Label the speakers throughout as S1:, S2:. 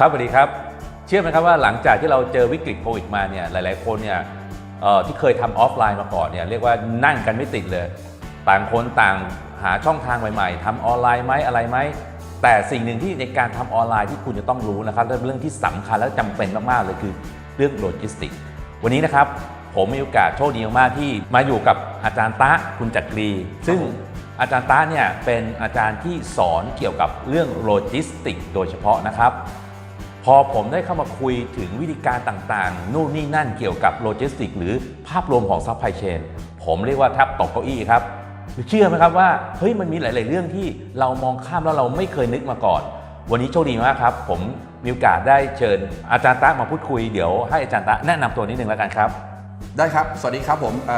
S1: ครับสวัสดีครับ เชื่อไหมครับว่าหลังจากที่เราเจอวิกฤตโควิดมาเนี่ยหลาย ๆ คนเนี่ยเอ่อที่เคยทำออฟไลน์มาก่อนเนี่ยเรียกว่านั่งกันไม่ติดเลย ต่างคนต่างหาช่องทางใหม่ๆทำออนไลน์ไหมอะไรไหมแต่สิ่งหนึ่งที่ในการทำออนไลน์ที่คุณจะต้องรู้นะครับและเป็นเรื่องที่สำคัญและจำเป็นมากๆเลยคือเรื่องโลจิสติก วันนี้นะครับผมมีโอกาสโชคดีมากๆที่มาอยู่กับอาจารย์ตะคุณจักรี ซึ่งอาจารย์ตาเนี่ยเป็นอาจารย์ที่สอนเกี่ยวกับเรื่องโลจิสติก โดยเฉพาะนะครับ พอผมได้เข้ามาคุยถึงวิธีการต่างๆ นู่นนี่นั่นเกี่ยวกับโลจิสติก หรือภาพรวมของซัพพลายเชนผมเรียกว่าแทบตกเก้าอี้ครับ เชื่อไหมครับว่าเฮ้ยมันมีหลาย ๆ เรื่องที่เรามองข้ามแล้วเราไม่เคยนึกมาก่อน วันนี้โชคดีมากครับ ผมมีโอกาสได้เชิญอาจารย์ตะมาพูดคุยเดี๋ยวให้อาจารย์ตะแนะนำตัวนิดนึงแล้วกันครับ
S2: ได้ครับ สวัสดีครับผมอ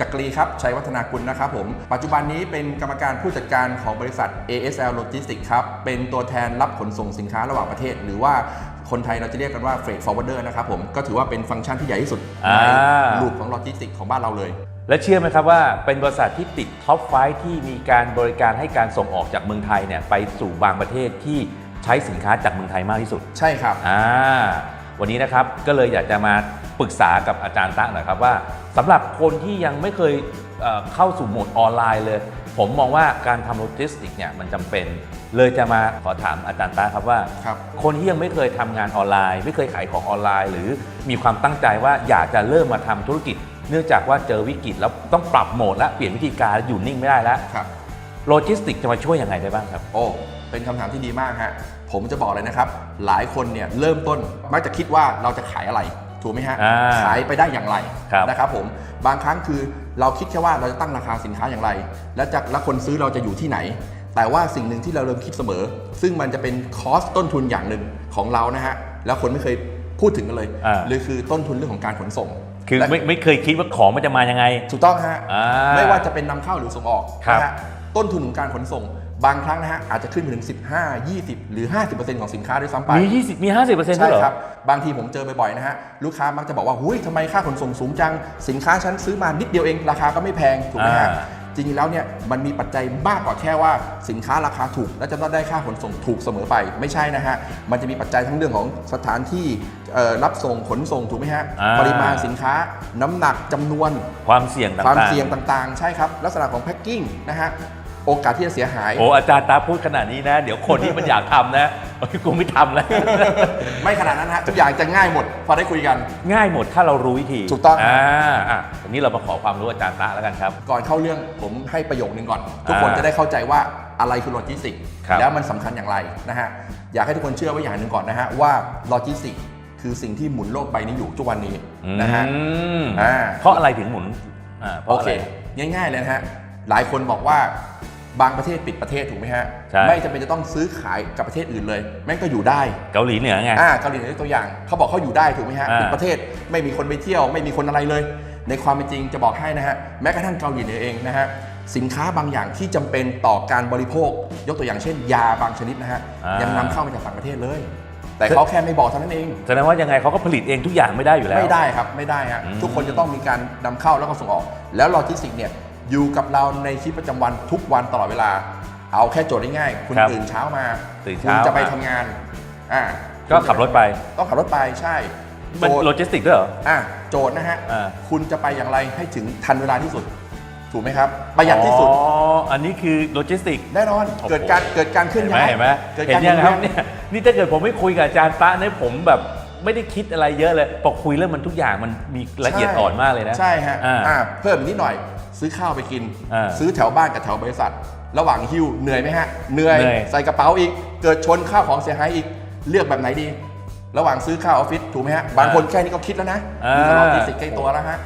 S2: จักรีครับชัยวัฒนากุลนะครับผมปัจจุบันนี้เป็นกรรมการผู้จัดการของบริษัท ASL Logistics ครับเป็นตัวแทนรับขนส่งสินค้าระหว่างประเทศ หรือว่าคนไทยเราจะเรียกกันว่า Freight Forwarder นะครับผมก็ถือว่าเป็นฟังก์ชันที่ใหญ่ที่สุด
S1: อ่า
S2: ในรูปของโลจิสติกของบ้านเราเลย
S1: และเชื่อไหมครับว่าเป็นบริษัทที่ติดท็อปไฟที่มีการบริการให้การส่งออกจากเมืองไทยเนี่ยไปสู่บางประเทศที่ใช้สินค้าจากเมืองไทยมากที่สุด
S2: ใช่ครับ
S1: อ่าวันนี้นะครับก็เลยอยากจะมา ปรึกษากับอาจารย์ตั้งหน่อยครับว่าสำหรับคนที่ยังไม่เคยเอ่อเข้าสู่โหมดออนไลน์เลย ผมมองว่าการทำโลจิสติกเนี่ยมันจำเป็น เลยจะมาขอถามอาจารย์ตั้งครับว่า
S2: ครับ
S1: คนที่ยังไม่เคยทำงานออนไลน์ ไม่เคยขายของออนไลน์ หรือมีความตั้งใจว่าอยากจะเริ่มมาทำธุรกิจ เนื่องจากว่าเจอวิกฤตแล้วต้องปรับโหมดและเปลี่ยนวิธีการอยู่นิ่งไม่ได้แล้ว
S2: ครับ
S1: โลจิสติกจะมาช่วยยังไงได้บ้างครับ
S2: โอ้เป็นคำถามที่ดีมากฮะผมจะบอกเลยนะครับ หลายคนเนี่ยเริ่มต้นมักจะคิดว่าเราจะขายอะไร ถูกไหมฮะ
S1: อ่า
S2: ขายไปได้อย่างไร
S1: ครับ
S2: นะครับผม บางครั้งคือเราคิดแค่ว่าเราจะตั้งราคาสินค้าอย่างไร และจะแล้วคนซื้อเราจะอยู่ที่ไหน แต่ว่าสิ่งหนึ่งที่เราเริ่มคิดเสมอ ซึ่งมันจะเป็นคอสต้นทุนอย่างหนึ่งของเรานะฮะ แล้วคนไม่เคยพูดถึงกันเลย
S1: อ่า
S2: เลยคือต้นทุนเรื่องของการขนส่ง
S1: คือ
S2: และ
S1: ไม่ไม่เคยคิดว่าของมันจะมายังไง
S2: ถูกต้องฮะ
S1: อ่า
S2: ไม่ว่าจะเป็นนำเข้าหรือส่งออก
S1: ครับ
S2: นะฮะต้นทุนของการขนส่ง บางครั้งนะฮะอาจจะขึ้นไปถึง 15 20 หรือ 50%ของสินค้าด้วยซ้ำไป
S1: มี 20 มี 50%ด้วย
S2: ใช่
S1: เหรอ
S2: ครับ บางทีผมเจอบ่อยๆนะฮะลูกค้ามักจะบอกว่าหุ้ยทำไมค่าขนส่งสูงจัง สินค้าฉันซื้อมานิดเดียวเองราคาก็ไม่แพงถูกไหมฮะ
S1: อ่า
S2: จริงๆแล้วเนี่ยมันมีปัจจัยมากกว่าแค่ว่าสินค้าราคาถูก แล้วจะต้องได้ค่าขนส่งถูกเสมอไปไม่ใช่นะฮะมันจะมีปัจจัยทั้งเรื่องของสถานที่เอ่อรับส่งขนส่งถูกไหมฮะ
S1: อ่า
S2: ปริมาณสินค้าน้ำหนักจำนวน
S1: ความเสี่ยงต่างๆ
S2: ความเสี่ยงต่างๆ ใช่ครับ ลักษณะของแพ็กกิ้งนะฮะ โอกาสที่จะเสียหาย
S1: โอ้อาจารย์ตาพูดขนาดนี้นะ เดี๋ยวคนที่มันอยากทำนะโอ้ยกูไม่ทำแล้ว
S2: ไม่ขนาดนั้นฮะทุกอย่างจะง่ายหมด พอได้คุยกัน
S1: ง่ายหมดถ้าเรารู้วิธี
S2: ถูกต้อง
S1: อ่าอะทีนี้เรามาขอความรู้อาจารย์ตาแล้วกันครับ
S2: ก่อนเข้าเรื่องผมให้ประโยคนึงก่อน ทุกคน
S1: อ่า
S2: จะได้เข้าใจว่าอะไรคือโลจิสติก
S1: ครับ
S2: แล้วมันสำคัญอย่างไรนะฮะอยากให้ทุกคนเชื่อไว้อย่างหนึ่งก่อนนะฮะว่าโลจิสติกคือสิ่งที่หมุนโลกใบนี้อยู่ทุกวันนี้นะฮะ
S1: อืม
S2: อ่า
S1: เพราะอะไรถึงหมุนอ่าเพ
S2: โอ
S1: ราะอะ
S2: เค
S1: ไร
S2: ง่ายๆเลยนะฮะ หลายคนบอกว่า บางประเทศปิดประเทศถูกไหมฮะ
S1: ใช่
S2: ไม่จำเป็นจะต้องซื้อขายกับประเทศอื่นเลย แม่งก็อยู่ได้
S1: เกาหลีเหนือไง
S2: อ่าเกาหลีเหนือยกตัวอย่างเขาบอกเขาอยู่ได้ถูกไหมฮะ
S1: อ่า
S2: เป็นประเทศไม่มีคนไปเที่ยว ไม่มีคนอะไรเลย ในความเป็นจริงจะบอกให้นะฮะแม้กระทั่งเกาหลีเหนือเองนะฮะสินค้าบางอย่างที่จำเป็นต่อการบริโภค ยกตัวอย่างเช่น ยาบางชนิดนะฮะ
S1: อ่ายั
S2: ยังนำเข้ามาจากต่างประเทศเลย แต่เขาแค่ไม่บอกเท่านั้นเอง
S1: แสดงว่ายังไงเขาก็ผลิตเองทุกอย่างไม่ได้อยู่แล้ว
S2: ไม่ได้ครับไม่ได้ฮะ
S1: อืม
S2: ทุกคนจะต้องมีการนำเข้าแล้วก็ส่งออก แล้วโลจิสติกเนี่ย อยู่กับเราในชีวิตประจำวันทุกวันตลอดเวลา เอาแค่โจทย์ง่ายๆคุณ
S1: ครับ
S2: ตื่นเช้ามา
S1: ตื่น
S2: คุ
S1: เช้า
S2: ณจะไป
S1: มา
S2: ทำงานอ่า
S1: ก็ขับรถไป
S2: ต้องขับรถไปใช่
S1: มัน
S2: โจทย์
S1: โลจิสติกด้วยเหรอ
S2: อะโจทย์นะฮะ
S1: อ่า
S2: คุณจะไปอย่างไรให้ถึงทันเวลาที่สุด ถูกไหมครับ ประหยัดที่สุด
S1: อ๋อ อันนี้คือโลจิสติก
S2: แน่นอน
S1: โอ้โห
S2: เกิดการเกิดการเคลื่อน
S1: เห็นไหม
S2: ย้าย
S1: เห็นไหม
S2: เกิด
S1: เห็
S2: กานร
S1: ยังครับ
S2: หมุ
S1: เนี่
S2: วี
S1: ยนี่ถ้าเกิดผมไม่คุยกับอาจารย์ตะเนี่ยผมแบบไม่ได้คิดอะไรเยอะเลยพอคุยเรื่องมันทุกอย่างมันมีละเอียดอ่อนมากเลยนะ
S2: ใช่ฮะ
S1: อ่า
S2: อ่าเพิ่มอีกนิดหน่อย ซื้อข้าวไปกิน
S1: อ่า
S2: ซื้อแถวบ้านกับแถวบริษัท ระหว่างฮิวเหนื่อยไหมฮะเหนื่อย
S1: เหนื่อย
S2: ใส่กระเป๋าอีก เกิดชนข้าวของเสียหายอีกเลือกแบบไหนดี ระหว่างซื้อข้าวออฟฟิศถูกไหมฮะบางคนแค่นี้ก็คิดแล้วนะ
S1: อ่ามี
S2: มีตลอดที่สิทธิ์ใกล้ตัวแล้วฮะ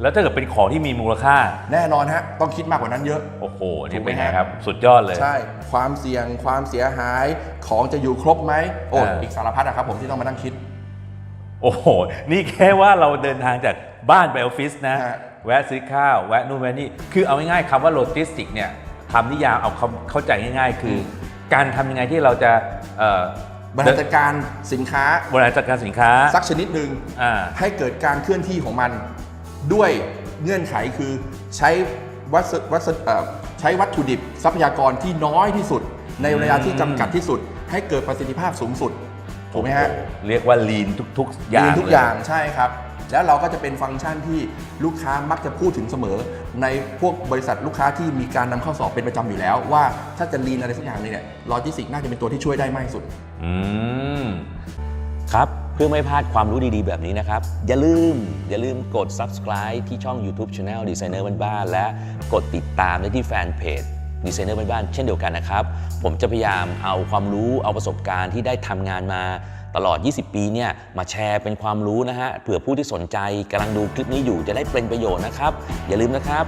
S1: แล้วถ้าเกิดเป็นของที่มีมูลค่า
S2: แน่นอนฮะต้องคิดมากกว่านั้นเยอะ
S1: โอ้โห
S2: ถู
S1: นี่
S2: กไหม
S1: เป็นไง
S2: ฮะ
S1: ครับ สุดยอดเลย
S2: ใช่ ความเสี่ยง ความเสียหาย ของจะอยู่ครบไหม โอ้
S1: อ่า
S2: อีกสารพัดนะครับผมที่ต้องมานั่งคิด
S1: โอ้โห นี่แค่ว่าเราเดินทางจากบ้านไปออฟฟิศนะ
S2: ฮะ
S1: แวะซื้อข้าว แวะนู่นแวะนี่ คือเอาง่ายๆคำว่าโลจิสติกเนี่ยทำนิยามเอาคำเข้าใจง่าย ๆ คือ การทำยังไงที่เราจะเอ่อบ
S2: ริหารจัดการสินค้า
S1: บริหารจัดการสินค้า
S2: สักชนิดหนึ่ง
S1: อ่า
S2: ให้เกิดการเคลื่อนที่ของมัน ด้วยเงื่อนไขคือใช้วัสวัสเอ่อใช้วัตถุดิบทรัพยากรที่น้อยที่สุด ในระยะที่จำกัดที่สุด ให้เกิดประสิทธิภาพสูงสุดถูกไหมฮะ
S3: เรียกว่า lean ทุก ๆ อย่าง
S2: มีทุก
S3: เล
S2: อย่างใช่ครับ แล้วเราก็จะเป็นฟังก์ชันที่ลูกค้ามักจะพูดถึงเสมอ ในพวกบริษัทลูกค้าที่มีการนำเข้าสอบเป็นประจำอยู่แล้ว ว่าถ้าจะลีนอะไรสักอย่างหนึงเนี่ยโลจิสติกน่าจะเป็นตัวที่ช่วยได้มากที่สุด
S3: อืม
S1: ครับเพื่อไม่พลาดความรู้ดีๆ แบบนี้นะครับ อย่าลืม อย่าลืมกด subscribe ที่ช่อง YouTube Channel Designer บ้านๆและกดติดตามได้ที่แฟนเพจ Designer บ้านๆเช่นเดียวกันนะครับ ผมจะพยายามเอาความรู้เอาประสบการณ์ที่ได้ทำงานมา ตลอด 20 ปีเนี่ยมาแชร์เป็นความรู้นะฮะเผื่อผู้ที่สนใจกำลังดูคลิปนี้อยู่จะได้เป็นประโยชน์นะครับ อย่าลืมนะครับ